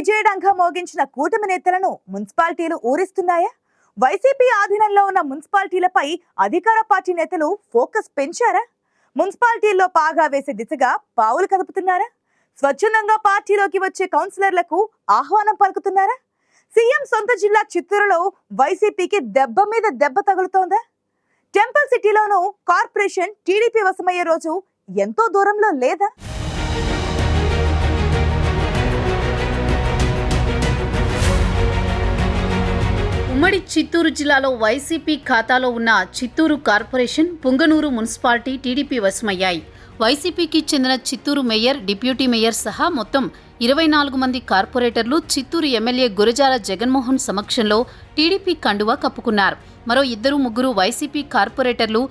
విజయడంగా మోగించిన కూటమి నేతలను మున్సిపాలిటీలు ఊరిస్తున్నాయా? వైసీపీ ఆధీనంలో ఉన్న మున్సిపాలిటీలపై అధికార పార్టీ నేతలు ఫోకస్ పెంచారా? మున్సిపాలిటీల్లో పాగా వేసే దిశగా పావులు కదుపుతున్నారా? స్వచ్ఛందంగా పార్టీలోకి వచ్చే కౌన్సిలర్లకు ఆహ్వానం పలుకుతున్నారా? సీఎం సొంత జిల్లా చిత్తూరులో వైసీపీకి దెబ్బ మీద దెబ్బ తగులుతోందా? టెంపుల్ సిటీలోనూ కార్పొరేషన్ టీడీపీ వశమయ్యే రోజు ఎంతో దూరంలో లేదా? ఉమ్మడి చిత్తూరు జిల్లాలో వైసీపీ ఖాతాలో ఉన్న Chittoor corporation Punganur municipality TDP వశమయ్యాయి. వైసీపీకి చెందిన చిత్తూరు మేయర్ డిప్యూటీ మేయర్ సహా మొత్తం ఇరవై నాలుగు మంది కార్పొరేటర్లు చిత్తూరు ఎమ్మెల్యే గురజాల జగన్మోహన్ సమక్షంలో టీడీపీ కండువా కప్పుకున్నారు. మరో ఇద్దరు ముగ్గురు వైసీపీ కార్పొరేటర్లు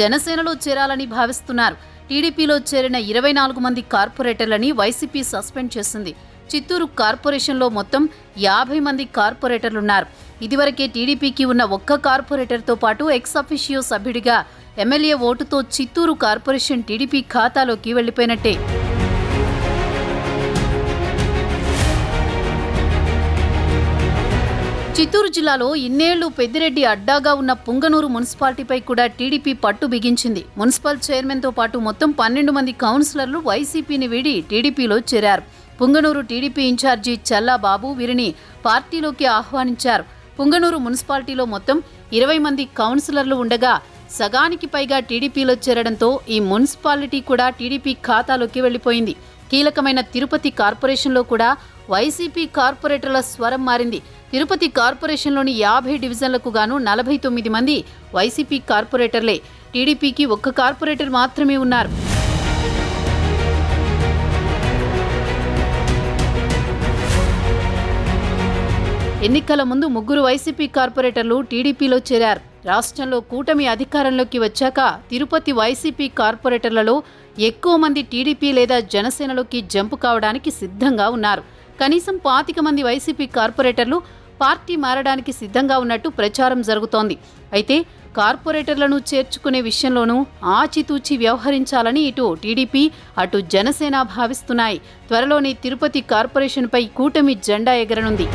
జనసేనలో చేరాలని భావిస్తున్నారు. టీడీపీలో చేరిన ఇరవై నాలుగు మంది కార్పొరేటర్లని వైసీపీ సస్పెండ్ చేసింది. చిత్తూరు కార్పొరేషన్లో మొత్తం యాభై మంది కార్పొరేటర్లున్నారు. ఇదివరకే టీడీపీకి ఉన్న ఒక్క కార్పొరేటర్తో పాటు ఎక్స్ అఫిషియో సభ్యుడిగా ఎమ్మెల్యే ఓటుతో చిత్తూరు కార్పొరేషన్ టీడీపీ ఖాతాలోకి వెళ్ళిపోయినట్టే చిత్తూరు జిల్లాలో ఇన్నేళ్ళు పెద్దిరెడ్డి అడ్డాగా ఉన్న పుంగనూరు మున్సిపాలిటీపై కూడా టీడీపీ పట్టు బిగించింది. మున్సిపల్ చైర్మన్తో పాటు మొత్తం పన్నెండు మంది కౌన్సిలర్లు వైసీపీని వీడి టీడీపీలో చేరారు. పుంగనూరు టీడీపీ ఇన్ఛార్జి చల్లా బాబు వీరిని పార్టీలోకి ఆహ్వానించారు. పుంగనూరు మున్సిపాలిటీలో మొత్తం ఇరవై మంది కౌన్సిలర్లు ఉండగా సగానికి పైగా టీడీపీలో చేరడంతో ఈ మున్సిపాలిటీ కూడా టీడీపీ ఖాతాలోకి వెళ్ళిపోయింది కీలకమైన తిరుపతి కార్పొరేషన్లో కూడా వైసీపీ కార్పొరేటర్ల స్వరం మారింది. తిరుపతి కార్పొరేషన్లోని యాభై డివిజన్లకు గాను నలభై తొమ్మిది మంది వైసీపీ కార్పొరేటర్లే. టీడీపీకి ఒక్క కార్పొరేటర్ మాత్రమే ఉన్నారు. ఎన్నికల ముందు ముగ్గురు వైసీపీ కార్పొరేటర్లు టీడీపీలో చేరారు. రాష్ట్రంలో కూటమి అధికారంలోకి వచ్చాక తిరుపతి వైసీపీ కార్పొరేటర్లలో ఎక్కువ మంది టీడీపీ లేదా జనసేనలోకి జంపు కావడానికి సిద్ధంగా ఉన్నారు. కనీసం పాతిక మంది వైసీపీ కార్పొరేటర్లు పార్టీ మారడానికి సిద్ధంగా ఉన్నట్టు ప్రచారం జరుగుతోంది. అయితే కార్పొరేటర్లను చేర్చుకునే విషయంలోనూ ఆచితూచి వ్యవహరించాలని ఇటు టీడీపీ అటు జనసేన భావిస్తున్నాయి. త్వరలోనే తిరుపతి కార్పొరేషన్పై కూటమి జెండా ఎగరనుంది.